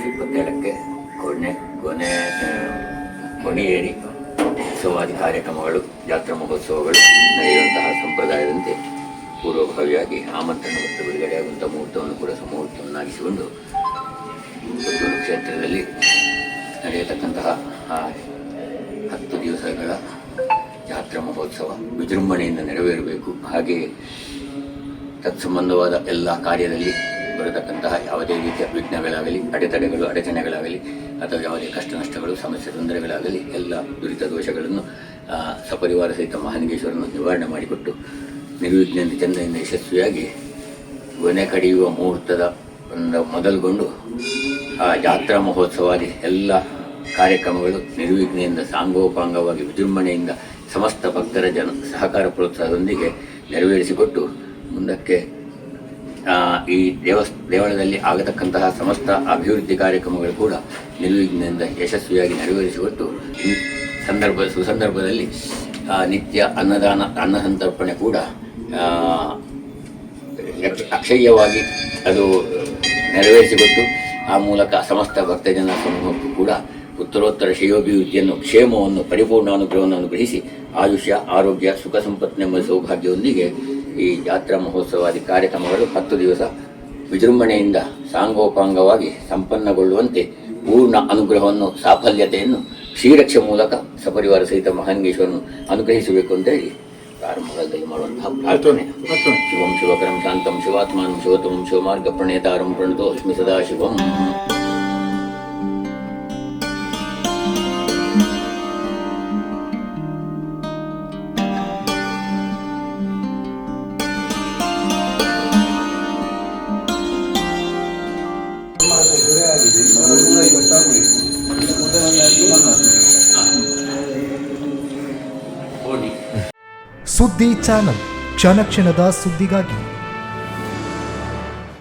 March ಇಪ್ಪತ್ತೇಳಕ್ಕೆ ಕೊನೆ ಕೊನೆ ಕೊನೆಯೇರಿ ಸಮಾಜ ಕಾರ್ಯಕ್ರಮಗಳು, ಜಾತ್ರಾ ಮಹೋತ್ಸವಗಳು ನಡೆಯುವಂತಹ ಸಂಪ್ರದಾಯದಂತೆ ಪೂರ್ವಭಾವಿಯಾಗಿ ಆಮಂತ್ರಣ ಮತ್ತು ಬಿಡುಗಡೆಯಾಗುವಂಥ ಮುಹೂರ್ತವನ್ನು ಕೂಡ ಸಮಹೂರ್ತವನ್ನಾಗಿಸಿಕೊಂಡು ಕ್ಷೇತ್ರದಲ್ಲಿ ನಡೆಯತಕ್ಕಂತಹ ಹತ್ತು ದಿವಸಗಳ ಜಾತ್ರಾ ಮಹೋತ್ಸವ ವಿಜೃಂಭಣೆಯಿಂದ ನೆರವೇರಬೇಕು. ಹಾಗೆಯೇ ತತ್ಸಂಬಂಧವಾದ ಎಲ್ಲ ಕಾರ್ಯದಲ್ಲಿ ಬರತಕ್ಕಂತಹ ಯಾವುದೇ ರೀತಿಯ ವಿಘ್ನಗಳಾಗಲಿ, ಅಡೆತಡೆಗಳು, ಅಡಚಣೆಗಳಾಗಲಿ, ಅಥವಾ ಯಾವುದೇ ಕಷ್ಟ ನಷ್ಟಗಳು, ಸಮಸ್ಯೆ, ತೊಂದರೆಗಳಾಗಲಿ, ಎಲ್ಲ ದುರಿತ ದೋಷಗಳನ್ನು ಸಪರಿವಾರ ಸಹಿತ ಮಹಾಲಿಂಗೇಶ್ವರನ್ನು ನಿವಾರಣೆ ಮಾಡಿಕೊಟ್ಟು ನಿರ್ವಿಘ್ನ ಚಂದ್ರನಿಂದ ಯಶಸ್ವಿಯಾಗಿ ಗೊನೆ ಕಡಿಯುವ ಮುಹೂರ್ತದ ಮೊದಲುಗೊಂಡು, ಆ ಜಾತ್ರಾ ಮಹೋತ್ಸವಾದಿ ಎಲ್ಲ ಕಾರ್ಯಕ್ರಮಗಳು ನಿರ್ವಿಘ್ನೆಯಿಂದ ಸಾಂಗೋಪಾಂಗವಾಗಿ, ವಿಜೃಂಭಣೆಯಿಂದ, ಸಮಸ್ತ ಭಕ್ತರ ಜನ ಸಹಕಾರ ಪ್ರೋತ್ಸಾಹದೊಂದಿಗೆ ನೆರವೇರಿಸಿಕೊಟ್ಟು, ಮುಂದಕ್ಕೆ ಈ ದೇವಸ್, ದೇವಾಲಯದಲ್ಲಿ ಆಗತಕ್ಕಂತಹ ಸಮಸ್ತ ಅಭಿವೃದ್ಧಿ ಕಾರ್ಯಕ್ರಮಗಳು ಕೂಡ ನಿಲುವಿನಿಂದ ಯಶಸ್ವಿಯಾಗಿ ನೆರವೇರಿಸುವತ್ತು ಈ ಸಂದರ್ಭ, ಸುಸಂದರ್ಭದಲ್ಲಿ ನಿತ್ಯ ಅನ್ನದಾನ, ಅನ್ನ ಸಂತರ್ಪಣೆ ಕೂಡ ಅಕ್ಷಯ್ಯವಾಗಿ ಅದು ನೆರವೇರಿಸಿಕೊಟ್ಟು ಆ ಮೂಲಕ ಸಮಸ್ತ ಭಕ್ತಜನ ಸಮೂಹಕ್ಕೂ ಕೂಡ ಉತ್ತರೋತ್ತರ ಶ್ರೇಯೋಭಿವೃದ್ಧಿಯನ್ನು, ಕ್ಷೇಮವನ್ನು ಪರಿಪೂರ್ಣ ಅನುಗ್ರಹವನ್ನು ಅನುಗ್ರಹಿಸಿ ಆಯುಷ್ಯ, ಆರೋಗ್ಯ, ಸುಖ ಸಂಪತ್ನೆಂಬ ಸೌಭಾಗ್ಯವೊಂದಿಗೆ ಈ ಜಾತ್ರಾ ಮಹೋತ್ಸವಾದಿ ಕಾರ್ಯಕ್ರಮಗಳು ಹತ್ತು ದಿವಸ ವಿಜೃಂಭಣೆಯಿಂದ ಸಾಂಗೋಪಾಂಗವಾಗಿ ಸಂಪನ್ನಗೊಳ್ಳುವಂತೆ ಪೂರ್ಣ ಅನುಗ್ರಹವನ್ನು ಸಾಫಲ್ಯತೆಯನ್ನು ಶ್ರೀರಕ್ಷೆ ಮೂಲಕ ಸಪರಿವಾರ ಸಹಿತ ಮಹಾಂಗೇಶ್ವರನ್ನು ಅನುಗ್ರಹಿಸಬೇಕು ಅಂತೇಳಿ ಪ್ರಾರಂಭದಲ್ಲಿ ಮಾಡುವಂತಹ ಪ್ರಾರ್ಥನೆ. ಶಿವಂ ಶಿವಕರಂ ಶಾಂತಂ ಶಿವಾತ್ಮಾನಂ ಶಿವತಮಂ ಶಿವಮಾರ್ಗ ಪ್ರಣೇತಾರಂ ಪ್ರಣತೋ ಅಸ್ಮಿ ಸದಾ ಶಿವಂ. ಸುದ್ದಿ ಚಾನಲ್. ಕ್ಷಣ ಕ್ಷಣದ ಸುದ್ದಿಗಾಗಿ